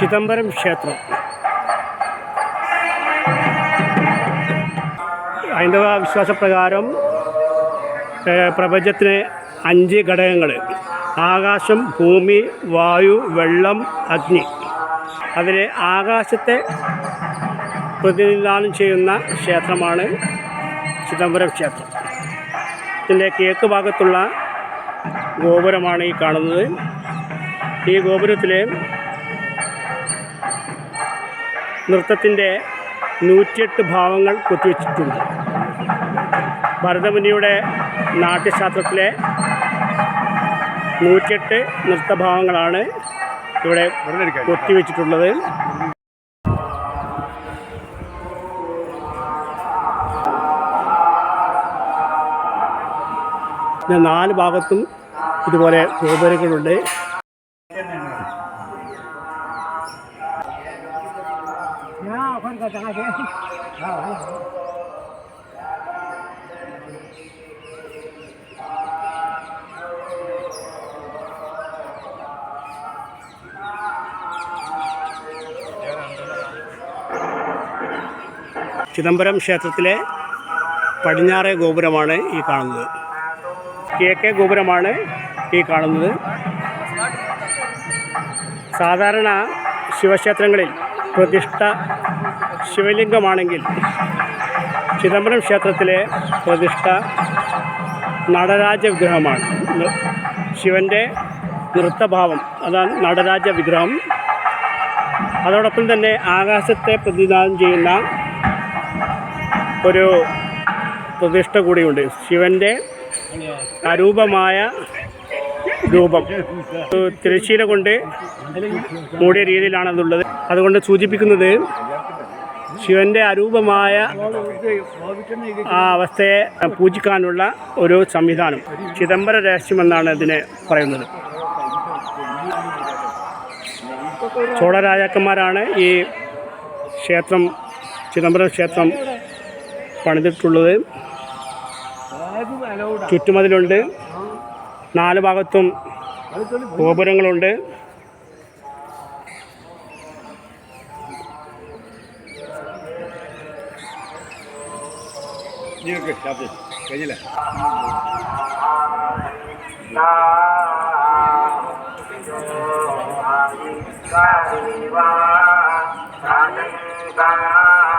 ചിദംബരം ക്ഷേത്രം. ഹൈന്ദവ വിശ്വാസപ്രകാരം പ്രപഞ്ചത്തിന് അഞ്ച് ഘടകങ്ങൾ ആകാശം ഭൂമി വായു വെള്ളം അഗ്നി. അതിൽ ആകാശത്തെ പ്രതിനിധാനം ചെയ്യുന്ന ക്ഷേത്രമാണ് ചിദംബരം ക്ഷേത്രം. ഇതിന്റെ കിഴക്ക് ഭാഗത്തുള്ള ഗോപുരമാണ് ഈ കാണുന്നത്. ഈ ഗോപുരത്തിൽ നൃത്തത്തിന്റെ നൂറ്റിയെട്ട് ഭാവങ്ങൾ കൊത്തിവെച്ചിട്ടുണ്ട്. ഭരതമുനിയുടെ നാട്യശാസ്ത്രത്തിലെ നൂറ്റിയെട്ട് നൃത്തഭാവങ്ങളാണ് ഇവിടെ കൊത്തിവെച്ചിട്ടുള്ളത്. നാല് ഭാഗത്തും ഇതുപോലെ ഗോപുരങ്ങളുണ്ട്. ചിദംബരം ക്ഷേത്രത്തിലെ പടിഞ്ഞാറേ ഗോപുരമാണ് ഈ കാണുന്നത്. കിഴക്കേ ഗോപുരമാണ് ഈ കാണുന്നത്. സാധാരണ ശിവക്ഷേത്രങ്ങളിൽ പ്രതിഷ്ഠ ശിവലിംഗമാണെങ്കിൽ ചിദംബരം ക്ഷേത്രത്തിലെ പ്രതിഷ്ഠ നടരാജ വിഗ്രഹമാണ് ശിവന്റെ നൃത്തഭാവം അതാണ് നടരാജ വിഗ്രഹം അതോടൊപ്പം തന്നെ ആകാശത്തെ പ്രതിനിധാനം ചെയ്യുന്ന ഒരു പ്രതിഷ്ഠ കൂടിയുണ്ട്. ശിവന്റെ അരൂപമായ രൂപം. തിരശ്ശീല കൊണ്ട് മൂടിയ രീതിയിലാണതുള്ളത്. അതുകൊണ്ട് സൂചിപ്പിക്കുന്നത് ശിവന്റെ അരൂപമായ ആ അവസ്ഥയെ പൂജിക്കാനുള്ള ഒരു സംവിധാനം ചിദംബര രഹസ്യം എന്നാണ് ഇതിനെ പറയുന്നത്. ചോള രാജാക്കന്മാരാണ് ഈ ക്ഷേത്രം ചിദംബര ക്ഷേത്രം പണിതിട്ടുള്ളത്. ചുറ്റുമതിലുണ്ട് നാല് ഭാഗത്തും ഗോപുരങ്ങളുണ്ട്. நீ இருக்கு சாப்பிடு கையில் Bye.